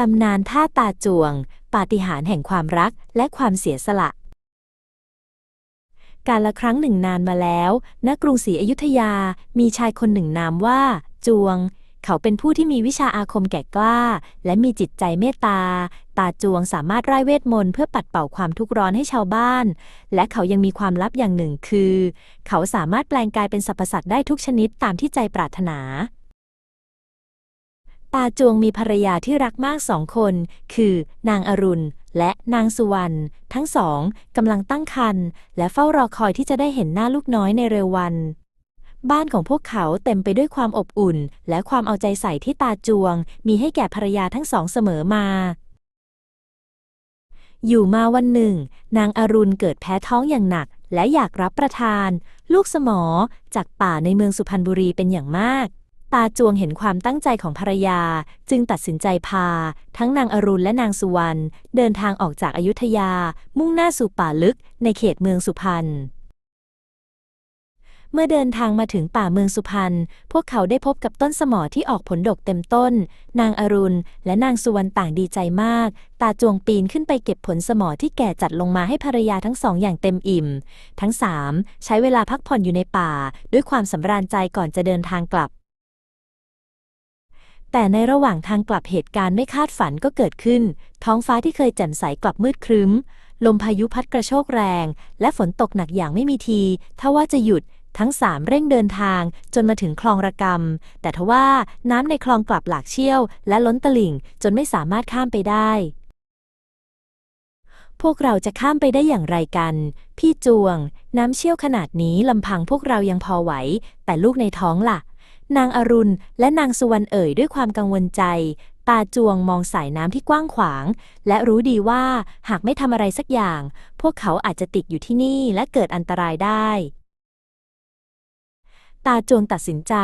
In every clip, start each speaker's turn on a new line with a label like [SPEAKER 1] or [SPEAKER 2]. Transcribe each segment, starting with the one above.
[SPEAKER 1] ตำนานท่าตาจวง ปาฏิหาริย์แห่งความรักและความเสียสละ การละครั้งหนึ่งนานมาแล้วณกรุงศรีอยุธยา มีชายคนหนึ่งนามว่า จวง เขาเป็นผู้ที่มีวิชาอาคมแก่กล้า และมีจิตใจเมตตา ตาจวงสามารถไร้เวทมนต์เพื่อปัดเป่าความทุกข์ร้อนให้ชาวบ้าน และเขายังมีความลับอย่างหนึ่งคือ เขาสามารถแปลงกายเป็นสรรพสัตว์ได้ทุกชนิดตามที่ใจปรารถนา ตาจวงมีภรรยาที่รักมากสองคน คือนางอรุณ และนางสุวรรณทั้งสองกำลังตั้งครรภ์และเฝ้ารอคอยที่จะได้เห็นหน้าลูกน้อยในเร็ววัน บ้านของพวกเขาเต็มไปด้วยความอบอุ่น และความเอาใจใส่ที่ตาจวง มีให้แก่ภรรยาทั้งสองเสมอมา อยู่มาวันหนึ่ง นางอรุณเกิดแพ้ท้องอย่างหนัก และอยากรับประทาน ลูกสมอจากป่าในเมืองสุพรรณบุรีเป็นอย่างมาก ตาจวงเห็นความตั้งใจของภรรยา จึงตัดสินใจพา ทั้งนางอรุณและนางสุวรรณเดินทางออกจากอายุทยา มุ่งหน้าสู่ป่าลึกในเขตเมืองสุพรรณเมื่อเดินทางมาถึงป่าเมืองสุพรรณ พวกเขาได้พบกับต้นสมอที่ออกผลดกเต็มต้น นางอรุณ และนางสุวรรณต่างดีใจมาก ตาจวงปีนขึ้นไปเก็บผลสมอที่แก่จัดลงมาให้ภรรยาทั้งสองอย่างเต็มอิ่ม ทั้งสามใช้เวลาพักผ่อนอยู่ในป่า ด้วยความสำราญใจก่อนจะเดินทางกลับ แต่ในระหว่างทางกลับเหตุการณ์ไม่คาดฝันก็เกิดขึ้น ท้องฟ้าที่เคยแจ่มใสกลับมืดครึ้ม ลมพายุพัดกระโชกแรง และฝนตกหนักอย่างไม่มีทีถ้าว่าจะหยุดทั้งสามเร่งเดินทางจนมาถึงคลองระกำแต่ทว่าน้ำในคลองกลับหลากเชี่ยว และล้นตลิ่งจนไม่สามารถข้ามไปได้ พวกเราจะข้ามไปได้อย่างไรกัน พี่จวง น้ำเชี่ยวขนาดนี้ลำพังพวกเรายังพอไหว แต่ลูกในท้องล่ะ นางอรุณและนางสุวรรณเอ่ยด้วยความกังวลใจ ตาจวงมองสายน้ำที่กว้างขวาง และรู้ดีว่าหากไม่ทำอะไรสักอย่าง พวกเขาอาจจะติดอยู่ที่นี่และเกิดอันตรายได้ ตาจวงตัดสินใจ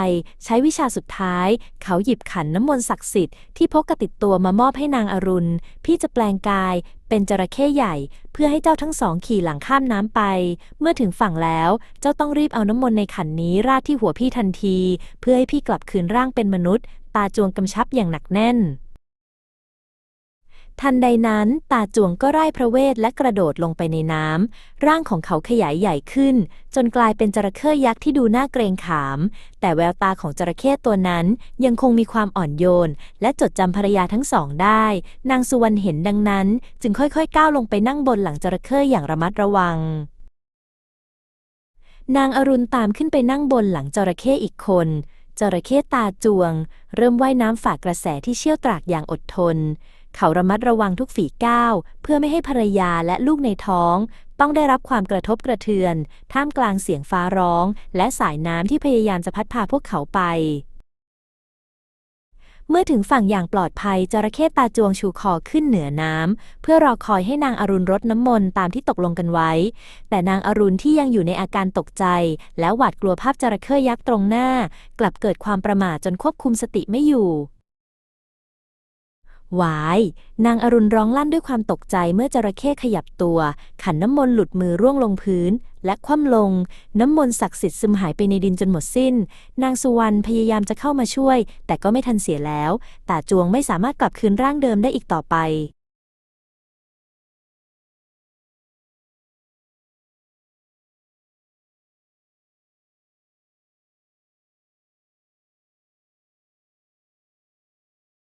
[SPEAKER 1] ใช้วิชาสุดท้าย เขาหยิบขันน้ำมนต์ศักดิ์สิทธิ์ที่พกกระติดตัวมามอบให้นางอรุณ พี่จะแปลงกาย เป็นจระเข้ใหญ่ เพื่อให้เจ้าทั้งสองขี่หลังข้ามน้ำไป เมื่อถึงฝั่งแล้ว เจ้าต้องรีบเอาน้ำมนต์ในขันนี้ราดที่หัวพี่ทันที เพื่อให้พี่กลับคืนร่างเป็นมนุษย์ ตาจวงกำชับอย่างหนักแน่น ทันใดนั้น ตาจวงก็ไร้พระเวทและกระโดดลงไปในน้ำ ร่างของเขาขยายใหญ่ขึ้น จนกลายเป็นจระเข้ยักษ์ที่ดูน่าเกรงขาม แต่แววตาของจระเข้ตัวนั้นยังคงมีความอ่อนโยน และจดจำภรรยาทั้งสองได้ นางสุวรรณเห็นดังนั้น จึงค่อยๆก้าวลงไปนั่งบนหลังจระเข้อย่างระมัดระวังนางอรุณตามขึ้นไปนั่งบนหลังจระเข้อีกคน จระเข้ตาจวง เริ่มว่ายน้ำฝ่ากระแสที่เชี่ยวตรากอย่างอดทน เขาระมัดระวังทุกฝีก้าว เพื่อไม่ให้ภรรยาและลูกในท้อง ต้องได้รับความกระทบกระเทือน ท่ามกลางเสียงฟ้าร้อง และสายน้ำที่พยายามจะพัดพาพวกเขาไป เมื่อถึงฝั่งอย่างปลอดภัยจระเข้ตาจวงชูคอขึ้นเหนือน้ำเพื่อรอคอยให้นางอรุณรดน้ำมนต์ตามที่ตกลงกันไว้ แต่นางอรุณที่ยังอยู่ในอาการตกใจ และหวาดกลัวภาพจระเข้ยักษ์ตรงหน้า กลับเกิดความประมาทจนควบคุมสติไม่อยู่ วาย นางอรุณร้องลั่นด้วยความตกใจเมื่อจระเข้ขยับตัว ขันน้ำมนต์หลุดมือร่วงลงพื้น และคว่ำลง น้ำมนต์ศักดิ์สิทธิ์ซึมหายไปในดินจนหมดสิ้น นางสุวรรณพยายามจะเข้ามาช่วย แต่ก็ไม่ทันเสียแล้ว ตาจวงไม่สามารถกลับคืนร่างเดิมได้อีกต่อไป